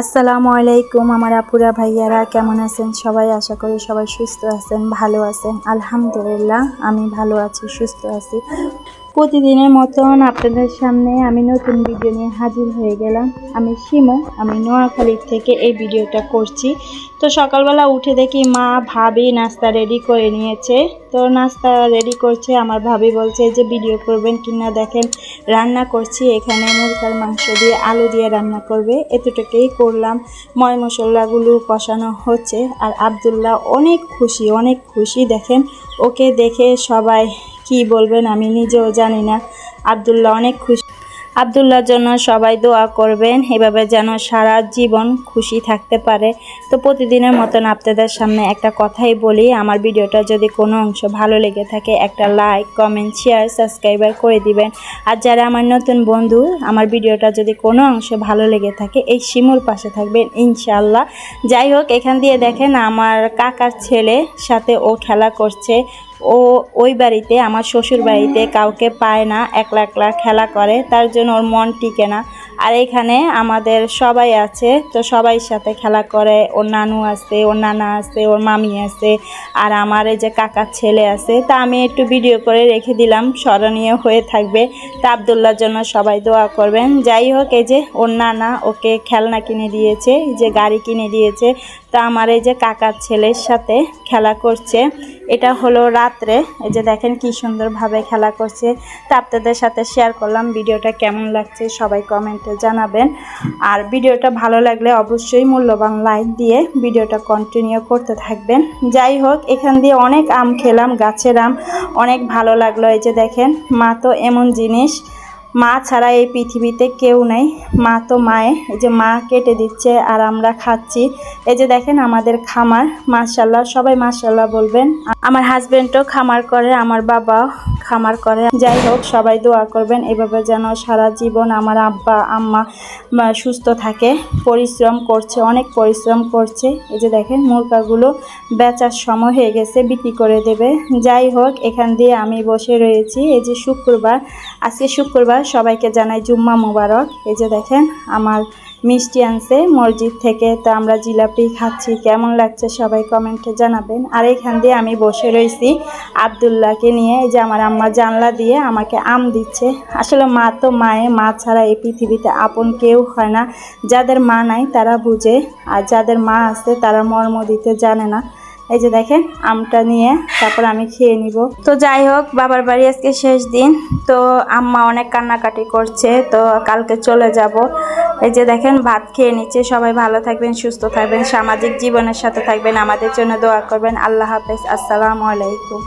আসসালামু আলাইকুম আমার আপুরা, ভাইয়ারা, কেমন আছেন সবাই? আশা করি সবাই সুস্থ আছেন, ভালো আছেন। আলহামদুলিল্লাহ, আমি ভালো আছি, সুস্থ আছি। প্রতিদিনের মতন আপনাদের সামনে আমি নতুন ভিডিও নিয়ে হাজির হয়ে গেলাম। আমি শিমু, আমি নোয়াখালীর থেকে এই ভিডিওটা করছি। তো সকালবেলা উঠে দেখি মা, ভাবি নাস্তা রেডি করে নিয়েছে। তো নাস্তা রেডি করছে। আমার ভাবি বলছে যে ভিডিও করবেন কিনা দেখেন। রান্না করছি এখানে মুরগার মাংস দিয়ে, আলু দিয়ে রান্না করবে। এতটুকুই করলাম। ময় মশলাগুলো কষানো হচ্ছে। আর আবদুল্লাহ অনেক খুশি অনেক খুশি। দেখেন, ওকে দেখে সবাই কি বলবেন আমি নিজেও জানি না। আবদুল্লাহ অনেক খুশি। আবদুল্লার জন্য সবাই দোয়া করবেন, এভাবে যেন সারা জীবন খুশি থাকতে পারে। তো প্রতিদিনের মতন আপনাদের সামনে একটা কথাই বলি, আমার ভিডিওটা যদি কোনো অংশ ভালো লেগে থাকে, একটা লাইক কমেন্ট শেয়ার সাবস্ক্রাইবার করে দিবেন। আর যারা আমার নতুন বন্ধু, আমার ভিডিওটা যদি কোনো অংশ ভালো লেগে থাকে, এই শিমুর পাশে থাকবেন ইনশাল্লাহ যাই হোক, এখান দিয়ে দেখেন আমার কাকার ছেলে সাথে ও খেলা করছে। ও ওই বাড়িতে, আমার শ্বশুর বাড়িতে কাউকে পায় না, একলা একলা খেলা করে, তার জন্য ওর মন টিকে না। আর এখানে আমাদের সবাই আছে, তো সবাই সাথে খেলা করে। ওর নানু আছে, ওর নানা আছে, ওর মামি আছে, আর আমার এই যে কাকার ছেলে আছে, তা আমি একটু ভিডিও করে রেখে দিলাম। স্মরণীয় হয়ে থাকবে। তা আবদুল্লার জন্য সবাই দোয়া করবেন। যাই হোক, এই যে ওর নানা ওকে খেলনা কিনে দিয়েছে যে গাড়ি কিনে দিয়েছে। তা আমার এই যে কাকার ছেলের সাথে খেলা করছে। এটা হলো রাত্রে। এই যে দেখেন কি সুন্দরভাবে খেলা করছে। তা আপনাদের সাথে শেয়ার করলাম। ভিডিওটা কেমন লাগছে সবাই কমেন্টে জানাবেন। আর ভিডিওটা ভালো লাগলে অবশ্যই মূল্যবান লাইক দিয়ে ভিডিওটা কন্টিনিউ করতে থাকবেন। যাই হোক, এখান দিয়ে অনেক আম খেলাম, গাছের আম। অনেক ভালো লাগল এই যে দেখেন, মা তো এমন জিনিস। মা ছাড়া এই পৃথিবীতে কেউ নেই। মা তো মায়ে। এই যে মা কেটে দিচ্ছে আর আমরা খাচ্ছি। এই যে দেখেন আমাদের খামার। মাশাল্লাহ সবাই মাশাল্লাহ বলবেন। আমার হাজব্যান্ডও খামার করে, আমার বাবা খামার করে। যাই হোক, সবাই দোয়া করবেন। এভাবে যেন সারা জীবন আমার আব্বা, আম্মা সুস্থ থাকে। পরিশ্রম করছে, অনেক পরিশ্রম করছে। এই যে দেখেন, মুরগাগুলো বেচার সময় হয়ে গেছে, বিক্রি করে দেবে। যাই হোক, এখান দিয়ে আমি বসে রয়েছি। এই যে শুক্রবার, আজকে শুক্রবার সবাইকে জানাই জুম্মা মুবারক। এই যে দেখেন, আমার মিষ্টি আনছে মসজিদ থেকে, তো আমরা জিলাপি খাচ্ছি। কেমন লাগছে সবাই কমেন্টে জানাবেন। আর এখান দিয়ে আমি বসে রয়েছি আবদুল্লাহকে নিয়ে। এই যে আমার আম্মা জানলা দিয়ে আমাকে আম দিচ্ছে। আসলে মা তো মায়ে, মা ছাড়া এই পৃথিবীতে আপন কেউ হয় না। যাদের মা নাই তারা বুঝে, আর যাদের মা আছে তারা মর্ম দিতে জানে না। এই যে দেখেন, আমটা নিয়ে তারপর আমি খেয়ে নিব। তো যাই হোক, বাবার বাড়ি আজকে শেষ দিন। তো আম্মা অনেক কান্নাকাটি করছে, তো কালকে চলে যাব। এই যে দেখেন, ভাত খেয়ে নিচ্ছে। সবাই ভালো থাকবেন, সুস্থ থাকবেন, সামাজিক জীবনের সাথে থাকবেন। আমাদের জন্য দোয়া করবেন। আল্লাহ হাফেজ। আসসালামু আলাইকুম।